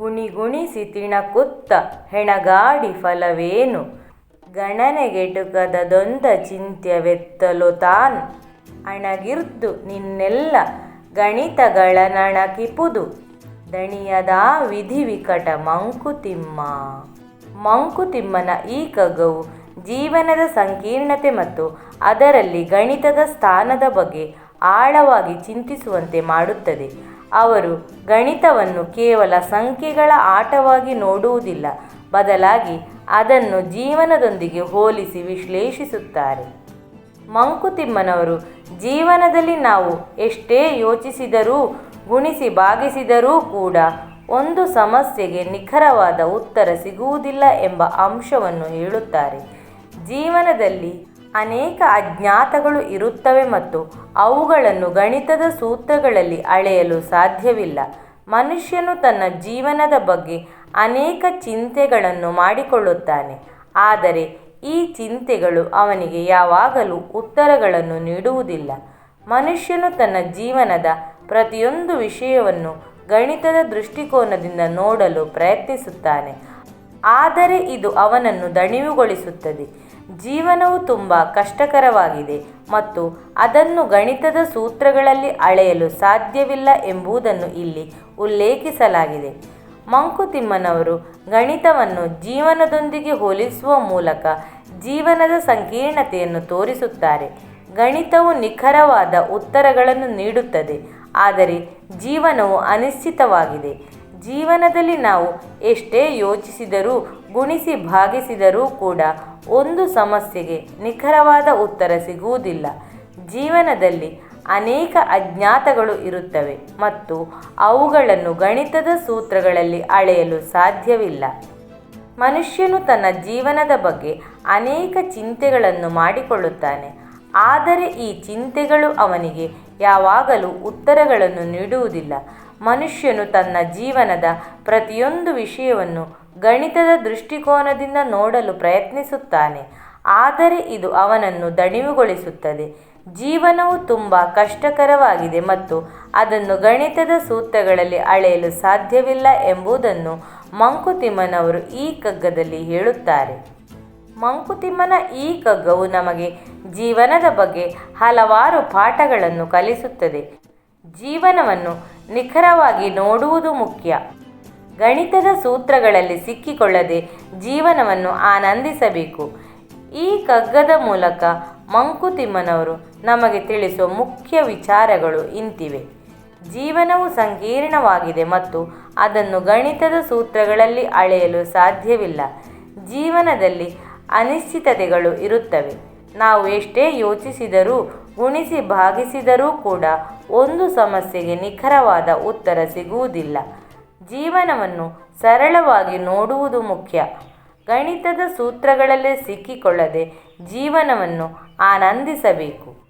ಗುಣಿಗುಣಿಸಿ ತಿಣಕುತ್ತ ಹೆಣಗಾಡಿ ಫಲವೇನು? ಗಣನೆಗೆಟುಕದದೊಂದ ಚಿಂತ್ಯವೆತ್ತಲು ತಾನ್ ಅಣಗಿರ್ದು ನಿನ್ನೆಲ್ಲ ಗಣಿತಗಳನಣಕಿಪುದು ದಣಿಯದ ವಿಧಿ ವಿಕಟ ಮಂಕುತಿಮ್ಮ. ಮಂಕುತಿಮ್ಮನ ಈ ಕಗವು ಜೀವನದ ಸಂಕೀರ್ಣತೆ ಮತ್ತು ಅದರಲ್ಲಿ ಗಣಿತದ ಸ್ಥಾನದ ಬಗ್ಗೆ ಆಳವಾಗಿ ಚಿಂತಿಸುವಂತೆ ಮಾಡುತ್ತದೆ. ಅವರು ಗಣಿತವನ್ನು ಕೇವಲ ಸಂಖ್ಯೆಗಳ ಆಟವಾಗಿ ನೋಡುವುದಿಲ್ಲ, ಬದಲಾಗಿ ಅದನ್ನು ಜೀವನದೊಂದಿಗೆ ಹೋಲಿಸಿ ವಿಶ್ಲೇಷಿಸುತ್ತಾರೆ. ಮಂಕುತಿಮ್ಮನವರು, ಜೀವನದಲ್ಲಿ ನಾವು ಎಷ್ಟೇ ಯೋಚಿಸಿದರೂ, ಗುಣಿಸಿ ಭಾಗಿಸಿದರೂ ಕೂಡ ಒಂದು ಸಮಸ್ಯೆಗೆ ನಿಖರವಾದ ಉತ್ತರ ಸಿಗುವುದಿಲ್ಲ ಎಂಬ ಅಂಶವನ್ನು ಹೇಳುತ್ತಾರೆ. ಜೀವನದಲ್ಲಿ ಅನೇಕ ಅಜ್ಞಾತಗಳು ಇರುತ್ತವೆ ಮತ್ತು ಅವುಗಳನ್ನು ಗಣಿತದ ಸೂತ್ರಗಳಲ್ಲಿ ಅಳೆಯಲು ಸಾಧ್ಯವಿಲ್ಲ. ಮನುಷ್ಯನು ತನ್ನ ಜೀವನದ ಬಗ್ಗೆ ಅನೇಕ ಚಿಂತೆಗಳನ್ನು ಮಾಡಿಕೊಳ್ಳುತ್ತಾನೆ. ಆದರೆ ಈ ಚಿಂತೆಗಳು ಅವನಿಗೆ ಯಾವಾಗಲೂ ಉತ್ತರಗಳನ್ನು ನೀಡುವುದಿಲ್ಲ. ಮನುಷ್ಯನು ತನ್ನ ಜೀವನದ ಪ್ರತಿಯೊಂದು ವಿಷಯವನ್ನು ಗಣಿತದ ದೃಷ್ಟಿಕೋನದಿಂದ ನೋಡಲು ಪ್ರಯತ್ನಿಸುತ್ತಾನೆ. ಆದರೆ ಇದು ಅವನನ್ನು ದಣಿವುಗೊಳಿಸುತ್ತದೆ. ಜೀವನವು ತುಂಬ ಕಷ್ಟಕರವಾಗಿದೆ ಮತ್ತು ಅದನ್ನು ಗಣಿತದ ಸೂತ್ರಗಳಲ್ಲಿ ಅಳೆಯಲು ಸಾಧ್ಯವಿಲ್ಲ ಎಂಬುದನ್ನು ಇಲ್ಲಿ ಉಲ್ಲೇಖಿಸಲಾಗಿದೆ. ಮಂಕುತಿಮ್ಮನವರು ಗಣಿತವನ್ನು ಜೀವನದೊಂದಿಗೆ ಹೋಲಿಸುವ ಮೂಲಕ ಜೀವನದ ಸಂಕೀರ್ಣತೆಯನ್ನು ತೋರಿಸುತ್ತಾರೆ. ಗಣಿತವು ನಿಖರವಾದ ಉತ್ತರಗಳನ್ನು ನೀಡುತ್ತದೆ, ಆದರೆ ಜೀವನವು ಅನಿಶ್ಚಿತವಾಗಿದೆ. ಜೀವನದಲ್ಲಿ ನಾವು ಎಷ್ಟೇ ಯೋಚಿಸಿದರೂ, ಗುಣಿಸಿ ಭಾಗಿಸಿದರೂ ಕೂಡ ಒಂದು ಸಮಸ್ಯೆಗೆ ನಿಖರವಾದ ಉತ್ತರ ಸಿಗುವುದಿಲ್ಲ. ಜೀವನದಲ್ಲಿ ಅನೇಕ ಅಜ್ಞಾತಗಳು ಇರುತ್ತವೆ ಮತ್ತು ಅವುಗಳನ್ನು ಗಣಿತದ ಸೂತ್ರಗಳಲ್ಲಿ ಅಳೆಯಲು ಸಾಧ್ಯವಿಲ್ಲ. ಮನುಷ್ಯನು ತನ್ನ ಜೀವನದ ಬಗ್ಗೆ ಅನೇಕ ಚಿಂತೆಗಳನ್ನು ಮಾಡಿಕೊಳ್ಳುತ್ತಾನೆ. ಆದರೆ ಈ ಚಿಂತೆಗಳು ಅವನಿಗೆ ಯಾವಾಗಲೂ ಉತ್ತರಗಳನ್ನು ನೀಡುವುದಿಲ್ಲ. ಮನುಷ್ಯನು ತನ್ನ ಜೀವನದ ಪ್ರತಿಯೊಂದು ವಿಷಯವನ್ನು ಗಣಿತದ ದೃಷ್ಟಿಕೋನದಿಂದ ನೋಡಲು ಪ್ರಯತ್ನಿಸುತ್ತಾನೆ. ಆದರೆ ಇದು ಅವನನ್ನು ದಣಿವುಗೊಳಿಸುತ್ತದೆ. ಜೀವನವು ತುಂಬ ಕಷ್ಟಕರವಾಗಿದೆ ಮತ್ತು ಅದನ್ನು ಗಣಿತದ ಸೂತ್ರಗಳಲ್ಲಿ ಅಳೆಯಲು ಸಾಧ್ಯವಿಲ್ಲ ಎಂಬುದನ್ನು ಮಂಕುತಿಮ್ಮನವರು ಈ ಕಗ್ಗದಲ್ಲಿ ಹೇಳುತ್ತಾರೆ. ಮಂಕುತಿಮ್ಮನ ಈ ಕಗ್ಗವು ನಮಗೆ ಜೀವನದ ಬಗ್ಗೆ ಹಲವಾರು ಪಾಠಗಳನ್ನು ಕಲಿಸುತ್ತದೆ. ಜೀವನವನ್ನು ನಿಖರವಾಗಿ ನೋಡುವುದು ಮುಖ್ಯ. ಗಣಿತದ ಸೂತ್ರಗಳಲ್ಲಿ ಸಿಕ್ಕಿಕೊಳ್ಳದೆ ಜೀವನವನ್ನು ಆನಂದಿಸಬೇಕು. ಈ ಕಗ್ಗದ ಮೂಲಕ ಮಂಕುತಿಮ್ಮನವರು ನಮಗೆ ತಿಳಿಸುವ ಮುಖ್ಯ ವಿಚಾರಗಳು ಇಂತಿವೆ. ಜೀವನವು ಸಂಕೀರ್ಣವಾಗಿದೆ ಮತ್ತು ಅದನ್ನು ಗಣಿತದ ಸೂತ್ರಗಳಲ್ಲಿ ಅಳೆಯಲು ಸಾಧ್ಯವಿಲ್ಲ. ಜೀವನದಲ್ಲಿ ಅನಿಶ್ಚಿತತೆಗಳು ಇರುತ್ತವೆ. ನಾವು ಎಷ್ಟೇ ಯೋಚಿಸಿದರೂ, ಗುಣಿಸಿ ಭಾಗಿಸಿದರೂ ಕೂಡ ಒಂದು ಸಮಸ್ಯೆಗೆ ನಿಖರವಾದ ಉತ್ತರ ಸಿಗುವುದಿಲ್ಲ. ಜೀವನವನ್ನು ಸರಳವಾಗಿ ನೋಡುವುದು ಮುಖ್ಯ. ಗಣಿತದ ಸೂತ್ರಗಳಲ್ಲೇ ಸಿಕ್ಕಿಕೊಳ್ಳದೆ ಜೀವನವನ್ನು ಆನಂದಿಸಬೇಕು.